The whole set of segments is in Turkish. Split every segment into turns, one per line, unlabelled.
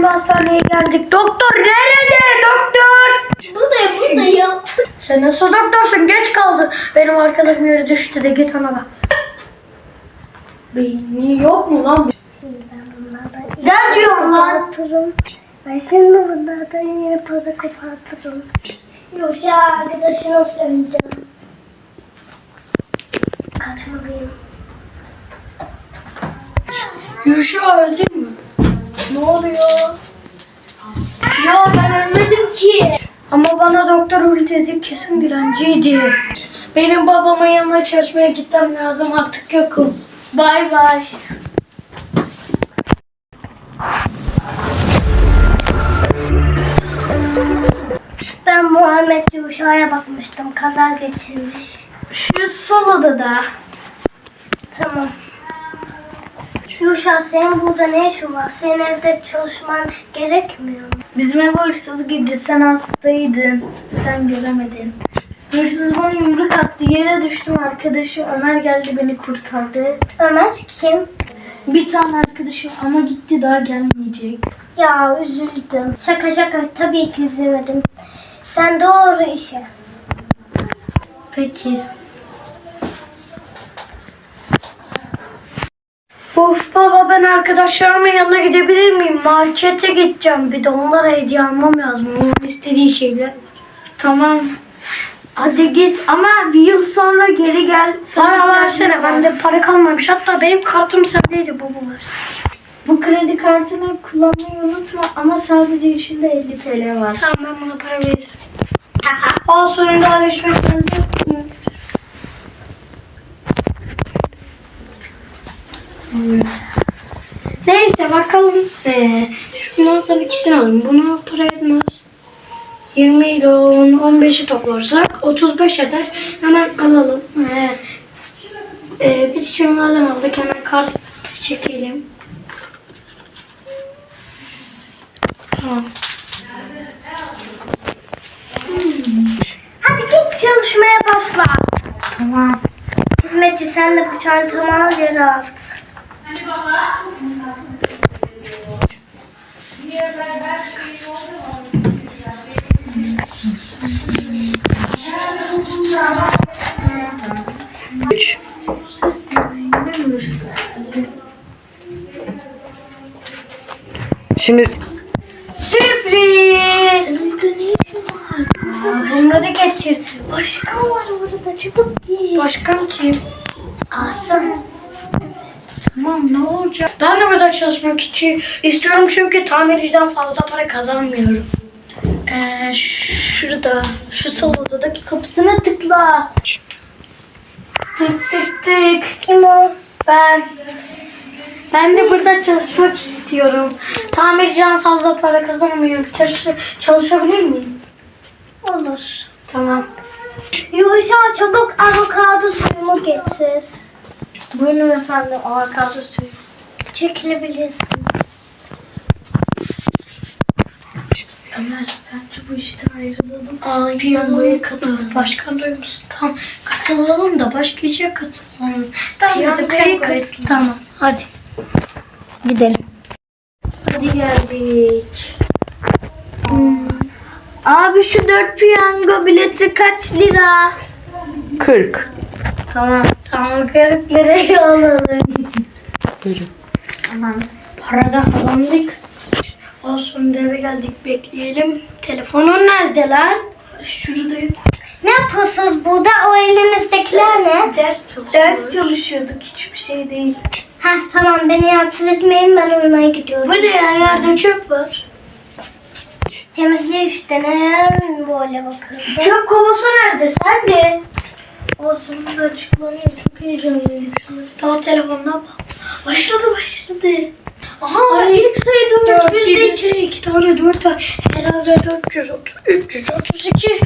Şimdi hastaneye geldik. Doktor nerede? Doktor.
Buradayım buradayım.
Sen nasıl doktorsun? Geç kaldın. Benim arkadaşım yere düştü de git ona bak. Beyni yok mu lan?
Şimdi ben bunlardan
Ne diyorsun lan?
Ben şimdi bunlardan yeni para kopartırım. Yoksa arkadaşını seveceğim. Kaçmalıyım.
Yuşa öldün bana doktor öyle dedi kesin dilenciydi. Benim babamın yanına çalışmaya gitmem lazım artık yokum. Bay bay.
Ben Muhammed Yuşa'ya bakmıştım. Kaza geçirmiş.
Şu sol odada.
Tamam. Yuşa senin burada ne işin var? Senin evde çalışman gerekmiyor mu?
Bizim eve hırsız girdi. Sen hastaydın. Sen göremedin. Hırsız bana yumruk attı. Yere düştüm. Arkadaşım Ömer geldi beni kurtardı.
Ömer kim?
Bir tane arkadaşım ama gitti daha gelmeyecek.
Ya üzüldüm. Şaka şaka tabii ki üzülmedim. Sen doğru işe.
Peki. Of baba ben arkadaşlarımın yanına gidebilir miyim? Markete gideceğim. Bir de onlara hediye almam lazım. Onların istediği şeyler. Tamam. Hadi git ama bir yıl sonra geri gel. Para versene. Bende para kalmamış. Hatta benim kartım sendeydi baba versin. Bu kredi kartını kullanmayı unutma ama sadece içinde 50 TL var. Tamam ben buna para veririm. Al sonunda alışveriş lazım. Neyse bakalım. Ee, şundan ikisini alalım. Buna para etmez. 20 ile 10, 15'i toplarsak 35 eder. Hemen alalım. Ee, ee, biz şunlardan aldık. Hemen kart çekelim. Tamam.
Hadi git çalışmaya başla.
Tamam.
Hizmetçi sen de bu çantamı al yere at.
Üç.
Şimdi
Sürpriz.
Burada ne işin var?
Bunları getirdim.
Başkan var orada çıkıp git.
Başkan kim?
Asım.
Tamam ne olacak? Ben de burada çalışmak için istiyorum çünkü tamirciden fazla para kazanmıyorum. Ee, şurada, şu sol odadaki kapısına tıkla. Tık tık tık.
Kim o?
Ben. Ben de burada çalışmak istiyorum. Tamirciden fazla para kazanmıyorum. Çalış çalışabilir miyim?
Olur.
Tamam.
Yuşa çabuk avokado suyumu getir.
Buyurun efendim. Avokado suyu.
Çekilebilirsin.
Ömer bence bu işten ayrılalım. Aa, piyangoya katıl. Başkan duymuşsun. Tamam katılalım da başka işe katılalım. Tamam hadi piyangoya katıl. Tamam hadi.
Gidelim.
Hadi geldik.
Abi şu dört piyango bileti kaç lira?
40.
Tamam. Tamam kırıkları alalım.
Buyurun.
Tamam. Para da kazandık. Olsun eve geldik bekleyelim. Telefonun nerede lan? Şuradayım.
Ne yapıyorsunuz burada? O elinizdekiler ne?
Ders çalışıyoruz. Ders çalışıyorduk hiçbir şey değil.
Heh tamam beni rahatsız etmeyin ben uyumaya gidiyorum.
Bu ne ya yerde çöp var.
Temizliği işte neden böyle bakıyorsun?
Çöp kovası nerede? Sen de. O sonunda açıklanıyor. Çok heyecanlıyım. Daha telefonuna bak. Başladı başladı. Aha ilk sayı dört. Bizde iki tane dört var. Herhalde 430, 332.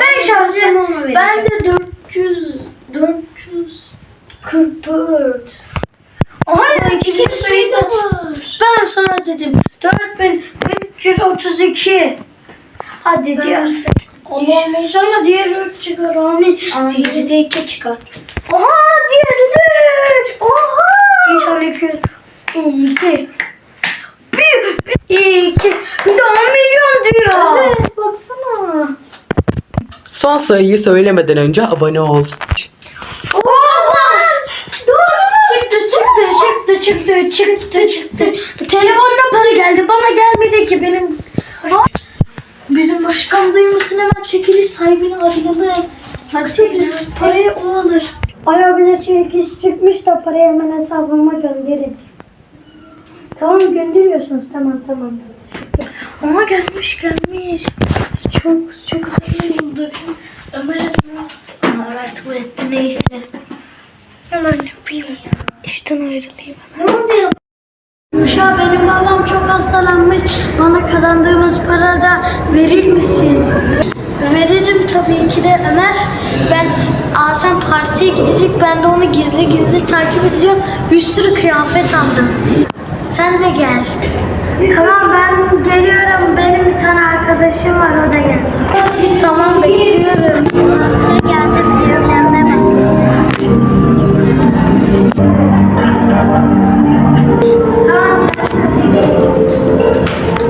Ben şansım ona vereceğim. Ben de 400, 444. Aha iki kere sayı da var. Ben sana dedim. 4332. Hadi diğer Amin. İnşallah diğeri öp çıkar. Amin. Diğeri de çıkar. Oha diğeri de üç. Oha. İnşallah iki. İki. Bir. İki. Bir de on milyon diyor. Evet baksana.
Son sayıyı söylemeden önce abone ol.
çıktı çıktı çıktı çıktı. Telefonla para geldi. Bana gelmedi ki benim bizim başkan duymasın hemen çekiliş sahibini aramalı. Taksici parayı o alır.
Aya bize çekiliş çıkmış da parayı hemen hesabıma gönderin. Tamam gönderiyorsunuz tamam tamam.
Ama gelmiş gelmiş. Çok çok zaman oldu. Ömer Ömer Ömer tuvalette neyse. Hemen yapayım ya. İşten ayrılayım hemen.
Ne oluyor?
Uşa benim babam çok hastalanmış. Bana kazandığımız para da verir misin? Veririm tabii ki de Ömer. Ben Asem partiye gidecek. Ben de onu gizli gizli takip edeceğim. Bir sürü kıyafet aldım. Sen de gel.
Tamam ben geliyorum. Benim bir tane arkadaşım var o da gelsin.
Tamam bekliyorum.
Geldim evlenme. Thank you.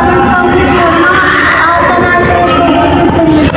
Sen tam bilmiyorum ama sen arkadaşın için seni